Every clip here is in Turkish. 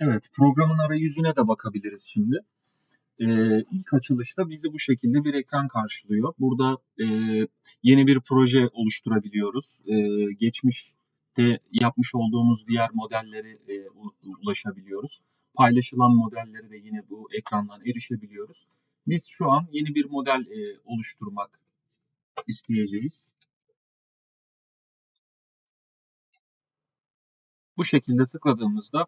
Evet, programın arayüzüne de bakabiliriz şimdi. Ee, ilk açılışta bizi bu şekilde bir ekran karşılıyor. Burada e, yeni bir proje oluşturabiliyoruz. Ee, geçmişte yapmış olduğumuz diğer modellere e, ulaşabiliyoruz. Paylaşılan modelleri de yine bu ekrandan erişebiliyoruz. Biz şu an yeni bir model e, oluşturmak isteyeceğiz. Bu şekilde tıkladığımızda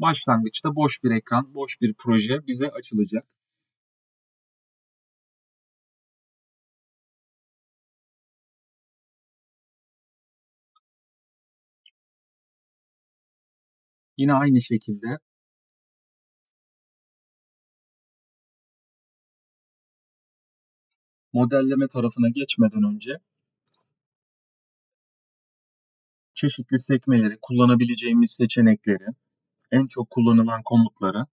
başlangıçta boş bir ekran, boş bir proje bize açılacak. Yine aynı şekilde modelleme tarafına geçmeden önce çeşitli sekmeleri, kullanabileceğimiz seçenekleri, en çok kullanılan komutları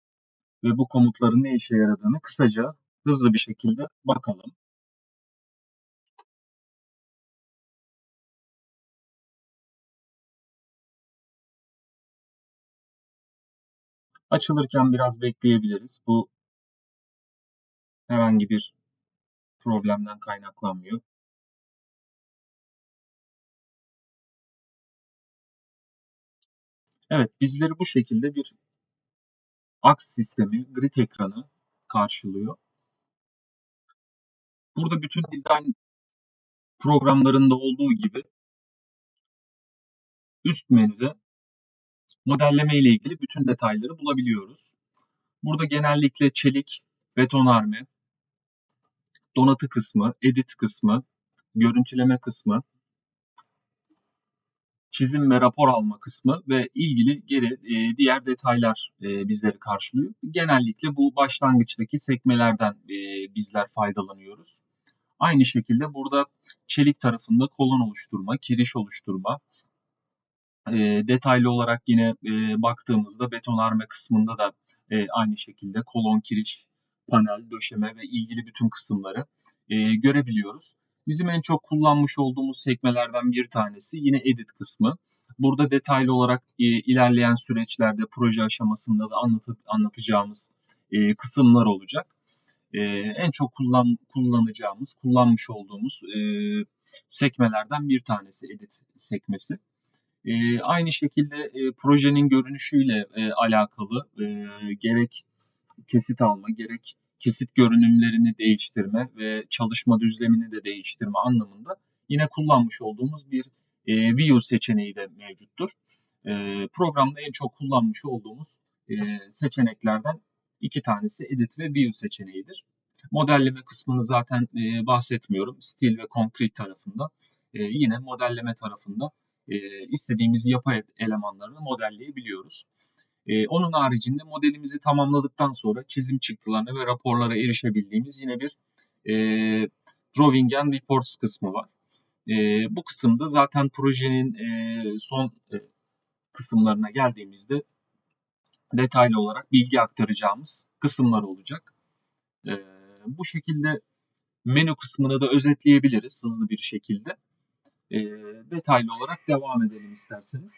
ve bu komutların ne işe yaradığını kısaca hızlı bir şekilde bakalım. Açılırken biraz bekleyebiliriz. Bu herhangi bir problemden kaynaklanmıyor. Evet, bizleri bu şekilde bir aks sistemi, grid ekranı karşılıyor. Burada bütün dizayn programlarında olduğu gibi üst menüde modelleme ile ilgili bütün detayları bulabiliyoruz. Burada genellikle çelik, betonarme, donatı kısmı, edit kısmı, görüntüleme kısmı, çizim ve rapor alma kısmı ve ilgili geri e, diğer detaylar e, bizleri karşılıyor. Genellikle bu başlangıçtaki sekmelerden e, bizler faydalanıyoruz. Aynı şekilde burada çelik tarafında kolon oluşturma, kiriş oluşturma, e, detaylı olarak yine e, baktığımızda betonarme kısmında da e, aynı şekilde kolon, kiriş, panel, döşeme ve ilgili bütün kısımları e, görebiliyoruz. Bizim en çok kullanmış olduğumuz sekmelerden bir tanesi yine edit kısmı. Burada detaylı olarak e, ilerleyen süreçlerde proje aşamasında da anlatıp anlatacağımız e, kısımlar olacak. E, en çok kullan, kullanacağımız, kullanmış olduğumuz e, sekmelerden bir tanesi edit sekmesi. E, aynı şekilde e, projenin görünüşüyle e, alakalı e, gerek kesit alma, gerek kesit görünümlerini değiştirme ve çalışma düzlemini de değiştirme anlamında yine kullanmış olduğumuz bir e, view seçeneği de mevcuttur. E, programda en çok kullanmış olduğumuz e, seçeneklerden iki tanesi edit ve view seçeneğidir. Modelleme kısmını zaten e, bahsetmiyorum. Stil ve concrete tarafında. E, yine modelleme tarafında e, istediğimiz yapı elemanlarını modelleyebiliyoruz. E, onun haricinde modelimizi tamamladıktan sonra çizim çıktılarına ve raporlara erişebildiğimiz yine bir e, Drawing and Reports kısmı var. E, bu kısımda zaten projenin e, son e, kısımlarına geldiğimizde detaylı olarak bilgi aktaracağımız kısımlar olacak. E, bu şekilde menü kısmını da özetleyebiliriz hızlı bir şekilde. E, detaylı olarak devam edelim isterseniz.